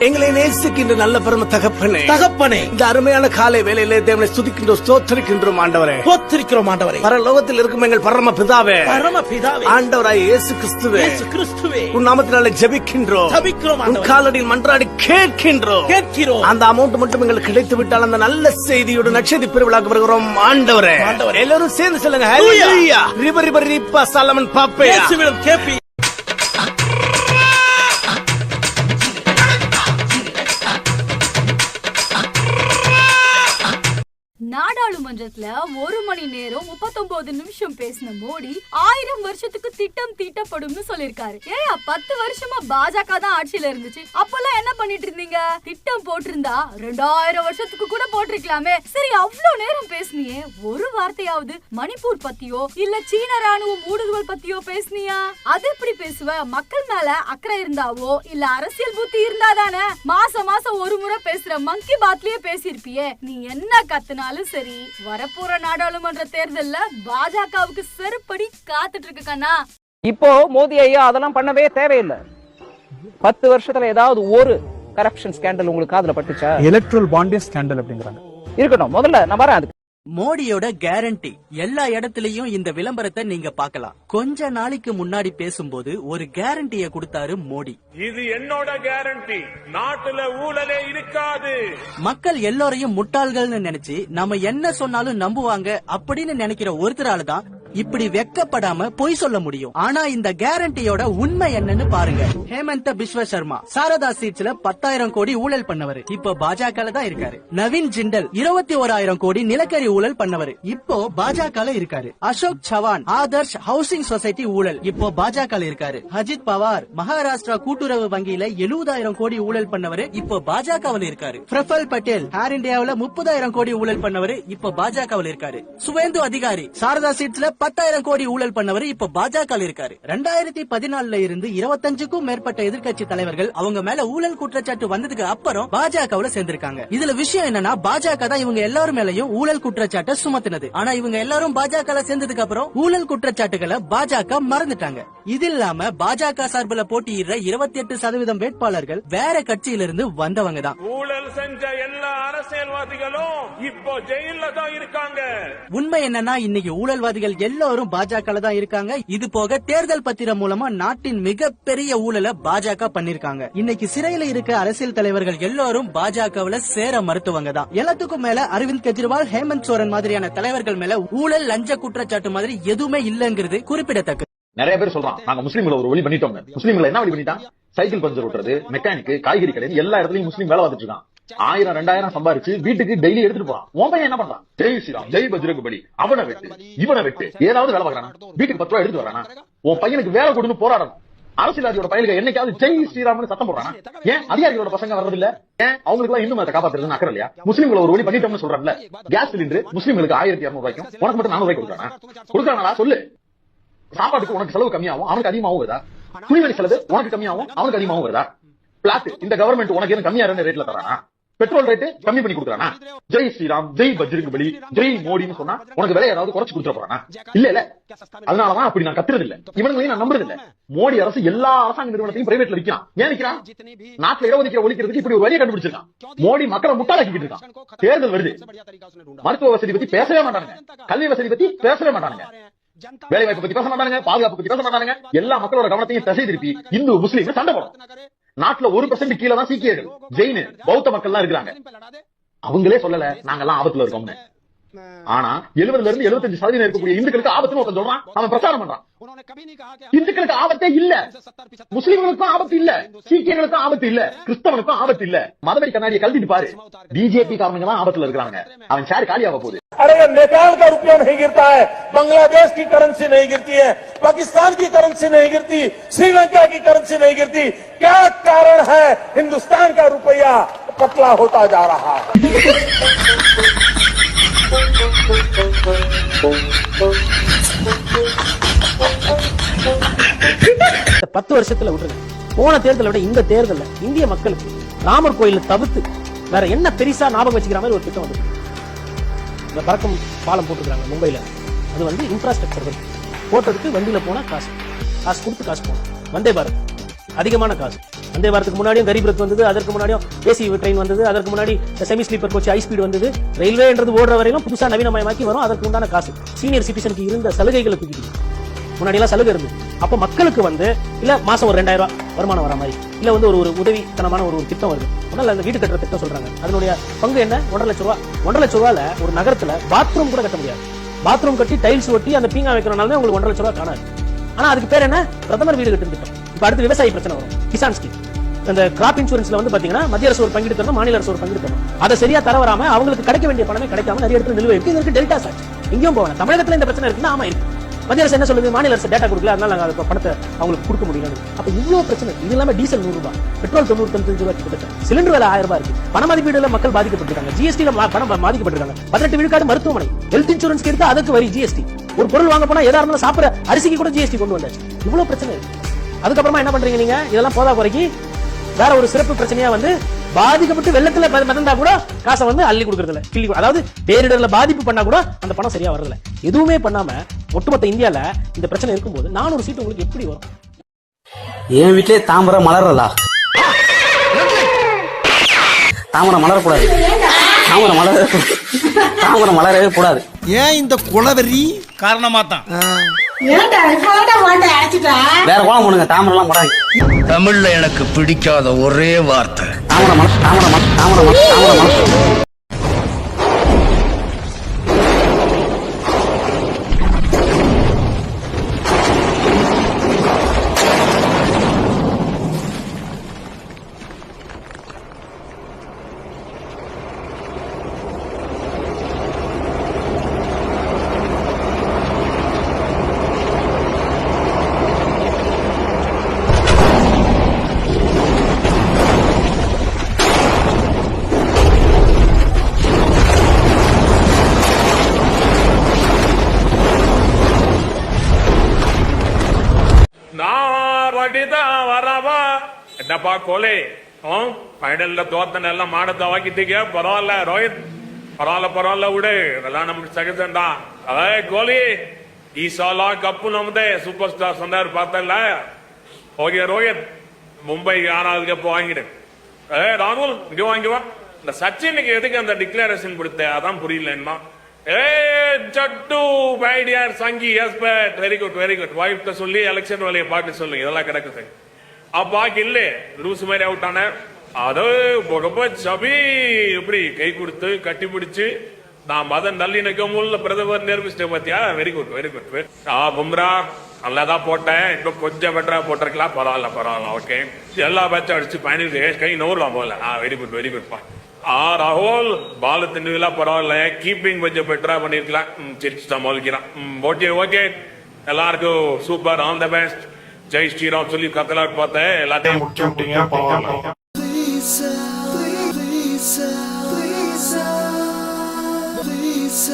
எங்களை நேசிக்கின்ற நல்ல பரம தகப்பனே. தகப்பனே. இந்த அருமையான காலை வேளையிலே தேவனை ஸ்துதிக்கின்றோம் ஸ்தோத்தரிக்கின்றோம் ஆண்டவரே. போத்திருக்கிறோம் ஆண்டவரே. பரலோகத்தில் இருக்கும் எங்கள் பரம பிதாவே. பரம பிதாவே. ஆண்டவராய் இயேசு கிறிஸ்துவே இயேசு கிறிஸ்துவே. உன் நாமத்தினாலே ஜெபிக்கின்றோம். ஜெபிக்கிறோம் உன். காலடியில் மன்றாடி கேட்கின்றோம். கேட்கிறோம். அந்த அமௌண்ட் மட்டும் எங்களுக்கு கிடைத்து விட்டால் அந்த நல்ல செய்தியோடு நட்சதி பெருவிழாக்கு வருகிறோம் ஆண்டவரே. ஆண்டவரே. எல்லாரும் சேர்ந்து சொல்லுங்க. ஹalleluya ரிவர் ரிவர் ரிப்பா சாலமன் பாப்பே இயேசுவிடம் கேப்பி நாடாளுமன்றத்துல ஒரு மணி நேரம் முப்பத்தொன்பது நிமிஷம் பேசின மோடி ஆயிரம் வருஷத்துக்கு திட்டம் தீட்டப்படும் சொல்லிருக்காரு. ஏயா பத்து வருஷமா பாஜக தான் ஆட்சியில இருந்துச்சு. அப்பெல்லாம் என்ன பண்ணிட்டு இருந்தீங்க? திட்டம் போட்டிருந்தா ரெண்டாயிரம் வருஷத்துக்கு கூட போட்டிருக்கலாமே. சரி அவ்வளவு நேரம் பேசுனியே. ஒரு வார்த்தையாவது மணிப்பூர் பத்தியோ இல்ல சீன ராணுவம் ஊடுருவல் பத்தியோ பேசுனியா? அது எப்படி பேசுவ? மக்கள் மேல அக்கறை இருந்தாவோ? இல்ல அரசியல் புத்தி இருந்தாதானே மாசம் மாசம் ஒரு முறை பேசுற மங்கி பாத்லயே பேசியிருப்பியே. நீ என்ன கத்துனாலும் சரி வரப்போற நாடாளுமன்ற தேர்தல்ல பாஜகவுக்கு செருப்படி காத்துட்டு இருக்கு கண்ணா. இப்போ மோடி ஐயா அதெல்லாம் பண்ணவே தேவையில்லை. பத்து வருஷத்துல ஏதாவது ஒரு கரப்ஷன் ஸ்கேண்டல் உங்களுக்கு காதுல பட்டுச்சா? எலக்ட்ரல் பாண்டே ஸ்கேண்டல் அப்படிங்கிறாங்க. இருக்கட்டும் முதல்ல நான் வரேன் அதுக்கு. மோடியோட கேரண்டி எல்லா இடத்துலயும் இந்த விளம்பரத்தை நீங்க பார்க்கலாம். கொஞ்ச நாளைக்கு முன்னாடி பேசும்போது ஒரு கேரண்டிய கொடுத்தாரு மோடி. இது என்னோட கேரண்டி நாட்டுல ஊழலே இருக்காது. மக்கள் எல்லாரையும் முட்டாள்கள்னு நினைச்சு நம்ம என்ன சொன்னாலும் நம்புவாங்க அப்படின்னு நினைக்கிற ஒருத்தரால தான் இப்படி வெக்கப்படாம பொய் சொல்ல முடியும். ஆனா இந்த கேரண்டியோட உண்மை என்னன்னு பாருங்க. ஹேமந்த பிஸ்வ சர்மா சாரதா சீட்ஸ்ல பத்தாயிரம் கோடி ஊழல் பண்ணவர். இப்போ பாஜக தான் இருக்காரு. நவீன் ஜிண்டல் இருபத்தி ஓராயிரம் கோடி நிலக்கரி ஊழல் பண்ணவர். இப்போ பாஜக இருக்காரு. அசோக் சவான் ஆதர்ஷ் ஹவுசிங் சொசைட்டி ஊழல். இப்போ பாஜக இருக்காரு. அஜித் பவார் மகாராஷ்டிரா கூட்டுறவு வங்கியில எழுபதாயிரம் கோடி ஊழல் பண்ணவர். இப்போ பாஜகவில் இருக்காரு. பிரஃபல் பட்டேல் ஏர் இந்தியாவுல முப்பதாயிரம் கோடி ஊழல் பண்ணவர். இப்போ பாஜகவில் இருக்காரு. சுவேந்து அதிகாரி சாரதா சீட்ஸ்ல பத்தாயிரம் கோடி ஊழல் பண்ணவர் இப்ப பாஜக இருக்காரு. ரெண்டாயிரத்தி பதினாலுல இருந்து இருபத்தஞ்சுக்கும் மேற்பட்ட எதிர்க்கட்சி தலைவர்கள் அவங்க மேல ஊழல் குற்றச்சாட்டு வந்ததுக்கு அப்புறம் பாஜகவுல சேர்ந்திருக்காங்க. இதுல விஷயம் என்னன்னா பாஜக தான் இவங்க எல்லாரும் மேலயும் ஊழல் குற்றச்சாட்டை சுமத்தினது. ஆனா இவங்க எல்லாரும் பாஜக சேர்ந்ததுக்கு அப்புறம் ஊழல் குற்றச்சாட்டுகளை பாஜக மறந்துட்டாங்க. இது இல்லாம பாஜக சார்பில் போட்டியிடுற இருபத்தி எட்டு சதவீதம் வேட்பாளர்கள் வேற கட்சியிலிருந்து வந்தவங்க தான். ஊழல் செஞ்ச எல்லா அரசியல்வாதிகளும் இப்போ ஜெயில தான் இருக்காங்க. உண்மை என்னன்னா இன்னைக்கு ஊழல்வாதிகள் எல்லாரும் பாஜக தான் இருக்காங்க. இது போக தேர்தல் பத்திரம் மூலமா நாட்டின் மிகப்பெரிய ஊழலை பாஜக பண்ணிருக்காங்க. இன்னைக்கு சிறையில இருக்க அரசியல் தலைவர்கள் எல்லாரும் பாஜகவுல சேர மறுத்துவங்க தான். எல்லாத்துக்கும் மேல அரவிந்த் கெஜ்ரிவால் ஹேமந்த் சோரன் மாதிரியான தலைவர்கள் மேல ஊழல் லஞ்ச குற்றச்சாட்டு மாதிரி எதுவுமே இல்லங்கிறது குறிப்பிடத்தக்கது. நிறைய பேர் சொல்றான் நாங்க முஸ்லீம்களை ஒரு வழி பண்ணிட்டோம் முஸ்லீம்களை என்ன வழி பண்ணிட்டான்? சைக்கிள் பஞ்சர் ஓட்டுறது மெக்கானிக் காய்கறி கடை எல்லா இடத்துலயும் முஸ்லீம் வேலை வந்துட்டு இருக்கான். ஆயிரம் ரெண்டாயிரம் சம்பாரிச்சு வீட்டுக்கு டெய்லி எடுத்துட்டு போறான். உன் பையன் என்ன பண்றான்? ஜெய் ஸ்ரீராம் ஜெய் பஜ்ரங் பலி அவனை வெட்டு இவனை வெட்டு ஏதாவது வேலை பார்க்கறானா? வீட்டுக்கு பத்து ரூபா எடுத்து வரானா உன் பையனுக்கு வேலை கொடுத்து போராடணும். அரசியல்வாதியோட பையனுக்கு என்னைக்காவது ஜெய் ஸ்ரீராம்னு சத்தம் போடுறானா? ஏன் அதிகாரிகளோட பசங்க வர்றது இல்ல ஏன் அவங்களுக்கு எல்லாம் இந்து மதத்தை காப்பாத்துறதுன்னு அக்கறை இல்லையா முஸ்லீம்களை ஒரு வழி பண்ணிட்டோம்னு சொல்றேன்ல. கேஸ் சிலிண்டர் முஸ்லீம்களுக்கு ஆயிரத்தி இருநூறு ரூபாய்க்கும் உனக்கு மட்டும் நானூறு ரூபாய் கொடுக்குறானா? கொடுக்குறானா சொல்லு. சாப்பாட்டுக்கு உனக்கு செலவு கம்மியாகும் அவனுக்கு அதிகமாகவும் வருதா? துணிமணி செலவு உனக்கு கம்மியாகும் அவனுக்கு அதிகமாகவும் வருதா? பிளாட் இந்த கவர்மெண்ட் உனக்கு எதுவும் கம்மியா இருந்த ரேட்ல தரானா? பெட்ரோல் ரேட்டு கம்மி பண்ணி கொடுக்குறானா? ஜெய் ஸ்ரீராம் ஜெய் பஜ்ரங் பலி ஜெய் மோடின்னு சொன்னா உனக்கு விலை ஏதாவது குறைச்சு கொடுத்துட போறானா? இல்ல இல்ல. அதனாலதான் அப்படி நான் கத்துறது இல்ல இவனுங்களையும் நான் நம்புறது இல்ல மோடி அரசு எல்லா அரசாங்க நிறுவனத்தையும் பிரைவேட்ல விற்கிறான் ஏன் விற்கிறான் நாட்டுல இடஒதுக்கீடு ஒழிக்கிறதுக்கு இப்படி ஒரு வழியை கண்டுபிடிச்சிருக்கான். மோடி மக்களை முட்டாளாக்கிட்டு இருக்கான். தேர்தல் வருது. மருத்துவ வசதி பத்தி பேசவே மாட்டானுங்க. கல்வி வசதி பத்தி பேசவே மாட்டானுங்க. வேலை வாய்ப்பு பத்தி பேச மாட்டாங்க பாதுகாப்பு பத்தி பேச மாட்டாங்க எல்லா மக்களோட கவனத்தையும் திசை திருப்பி இந்து முஸ்லீம் சண்டை போடும். நாட்டுல ஒரு பர்சன்ட் கீழே தான் சீக்கியர்கள் ஜெயின் பௌத்த மக்கள் எல்லாம் இருக்கிறாங்க. அவங்களே சொல்லல நாங்கெல்லாம் ஆபத்துல இருக்கோம்னு. ஆனா எழுபதுல இருந்து எழுபத்தஞ்சு சதவீதம் இருக்கக்கூடிய இந்துக்களுக்கு ஆபத்துன்னு ஒருத்தன் சொல்றான் அவன் பிரச்சாரம் பண்றான் இந்துக்களுக்கு ஆபத்தே இல்ல முஸ்லிம்களுக்கும் ஆபத்து இல்ல சீக்கியர்களுக்கும் ஆபத்து இல்ல கிறிஸ்தவனுக்கும் ஆபத்து இல்ல மதவெறி கண்ணாடியை கழட்டிட்டு பாரு பிஜேபி காரணங்க தான் ஆபத்துல இருக்கிறாங்க அவன் சேர் காலியாக போகுது अरे नेपाल का रुपया नहीं गिरता है बांग्लादेश की करेंसी नहीं गिरती है पाकिस्तान की करेंसी नहीं गिरती श्रीलंका की करेंसी नहीं गिरती क्या कारण है हिंदुस्तान का रुपया पतला होता जा रहा है இந்த பத்து வருஷத்துல விட்டுருங்க. போன தேர்தலை விட இந்த தேர்தல்ல இந்திய மக்களுக்கு ராமர் கோயில தவிர்த்து வேற என்ன பெருசா ஞாபகம் வச்சுக்கிற மாதிரி ஒரு திட்டம் வந்து இந்த பறக்கும் பாலம் போட்டுக்கிறாங்க மும்பையில. அது வந்து இன்ஃப்ராஸ்ட்ரக்சர் வந்து போட்டதுக்கு வண்டியில போனா காசு. காசு கொடுத்து காசு போகணும். வந்தே பாரத். அதிகமான காசு. வந்தே வாரத்துக்கு முன்னாடியும் கரீப் ரத் வந்தது அதற்கு முன்னாடியும் ஏசி ட்ரெயின் வந்தது அதற்கு முன்னாடி semi sleeper coach high speed வந்தது. ரயில்வேன்றது ஓடுற வரையிலும் புதுசா நவீனமயமாக்கி வரும். அதற்கு உண்டான காசு சீனியர் சிட்டிசனுக்கு இருந்த சலுகைகளை தூக்கிட்டு முன்னாடி எல்லாம் சலுகை இருந்தது. அப்போ மக்களுக்கு வந்து இல்ல மாசம் ஒரு ரெண்டாயிரம் ரூபா வருமானம் வர மாதிரி இல்ல வந்து ஒரு ஒரு உதவித்தனமான ஒரு ஒரு திட்டம் வருது. ஒன்றும் அந்த வீடு கட்டுற திட்டம் சொல்றாங்க. அதனுடைய பங்கு என்ன? ஒன்றரை லட்சம் ரூபா. ஒன்றரை லட்சம் ரூபாவில் ஒரு நகரத்துல பாத்ரூம் கூட கட்ட முடியாது. பாத்ரூம் கட்டி டைல்ஸ் ஒட்டி அந்த பீங்கா வைக்கிறனால உங்களுக்கு ஒன்றரை லட்ச ரூபாய் காணாது. ஆனா அதுக்கு பேர் என்ன? பிரதமர் வீடு கட்டும் திட்டம். இப்போ அடுத்து விவசாய பிரச்சனை வரும். கிசான் ஸ்கீம் அந்த கிராப் இன்சூரன்ஸ்ல வந்து பாத்தீங்கன்னா மத்திய அரசு ஒரு பங்கீடு தரணும் மாநில அரசு ஒரு பங்கீடு தரணும். அதை சரியா தர வராம அவங்களுக்கு கிடைக்க வேண்டிய பணமே கிடைக்காம நிறைய இடத்துல நிலுவை இருக்கு. இதற்கு டெல்டா சாட்சி இங்கேயும் போகணும் தமிழகத்துல இந்த பிரச்சனை இருக்குன்னா ஆமா இருக்கு. மத்திய அரசு என்ன சொல்லுது? மாநில அரசு டேட்டா கொடுக்கல. அதனால நாங்க அந்த பணத்தை அவங்களுக்கு கொடுக்க முடியல அப்ப இவ்வளவு பிரச்சனை. இது இல்லாம டீசல் நூறு ரூபாய் பெட்ரோல் தொண்ணூறு அஞ்சு ரூபாய் கிட்டத்தட்ட. சிலிண்டர் வேலை ஆயிரம் ரூபாய் இருக்கு. பண மதிப்பீடுல மக்கள் பாதிக்கப்பட்டிருக்காங்க. ஜிஎஸ்டி பணம் பாதிக்கப்பட்டிருக்காங்க. பதினெட்டு விழுக்காடு மருத்துவமனை. ஹெல்த் இன்சூரன்ஸ் எடுத்து அதுக்கு வரி ஜிஎஸ்டி ஒரு பொருள் வாங்க போனா எதா இருந்தாலும் சாப்பிட அரிசிக்கு கூட ஜிஎஸ்டி கொண்டு வந்தாச்சு. இவ்வளவு பிரச்சனை இருக்கு. அதுக்கப்புறமா என்ன பண்றீங்க நீங்க? இதெல்லாம் போதா குறைக்கு வேற ஒரு சிறப்பு பிரச்சனையா வந்து பாதிக்கப்பட்டு வெள்ளத்துல மித- மிதந்தா கூட காசை வந்து அள்ளி கொடுக்கறது இல்ல கிள்ளி அதாவது பேரிடர்ல பாதிப்பு பண்ணா கூட அந்த பணம் சரியா வரல எதுவுமே பண்ணாம ஒட்டுமொத்த இந்தியால இந்த பிரச்சனை இருக்கும்போது நானூறு சீட்டு உங்களுக்கு எப்படி வரும்? என் வீட்லயே தாமரை மலர்றதா? தாமரை மலரக்கூடாது. தாமரை மலர தாமரை மலரவே கூடாது. ஏன் இந்த குளவெறி? காரணமா தான் வேற கோலம் பண்ணுங்க தாமரை எல்லாம் போடாங்க தமிழ்ல எனக்கு பிடிக்காத ஒரே வார்த்தை. தாமரை மலர் தாமரை மலர் தாமரை மலர் தாமரை மலர் என்னப்பா கோலே ஃபைனல்ல தோத்தன எல்லாம் மாடத்தை வாக்கிட்டீங்க பரவாயில்ல ரோஹித் பரவாயில்ல பரவாயில்ல விடு இதெல்லாம் நமக்கு சகஜம்தான் அதே கோலி ಈ ಸಲ ಕಪ್ಪು ನಮ್ದೇ ಸೂಪರ್ ಸ್ಟಾರ್ சொன்னார் பார்த்தல ஓகே ரோஹித் மும்பை ஆறாவது கப்பு வாங்கிடு ஏ ராகுல் இங்க வாங்கி வா இந்த சச்சினுக்கு எதுக்கு அந்த டிக்ளரேஷன் கொடுத்த அதான் புரியலன்னா ஏ ஜட்டு பைடியார் சங்கி yes but very good very good வைஃப்ட சொல்லி எலெக்ஷன் வேலையை பார்க்க சொல்லுங்க இதெல்லாம் கிடக்குது அப்பாக்கில்லே இல்ல லூஸ் மாதிரி அவுட் ஆன. அது முகமது எப்படி கை கொடுத்து கட்டி பிடிச்சு நான் மத நல்லிணக்கம் உள்ள பிரதமர் நிரூபிச்சிட்ட பாத்தியா? வெரி குட் வெரி குட் ஆ பும்ரா நல்லா தான் போட்டேன். இப்போ கொஞ்சம் பெட்டரா போட்டிருக்கலாம். பரவாயில்ல பரவாயில்ல ஓகே எல்லா பேட்சும் அடிச்சு பயணிச்சு கை நூறலாம் போகல ஆ வெரி குட் வெரி குட் பா. ஆ ராகுல் பால் திண்டுலாம் பரவாயில்ல. கீப்பிங் கொஞ்சம் பெட்டரா பண்ணிருக்கலாம் ம், தான் சமாளிக்கிறான் ஓகே ஓகே எல்லாருக்கும் super all the best Jai Shriram சொல்லி கத்தலாட்டு பார்த்தேன் எல்லாத்தையும் முடிச்சு விட்டீங்க பரவாயில்ல Please,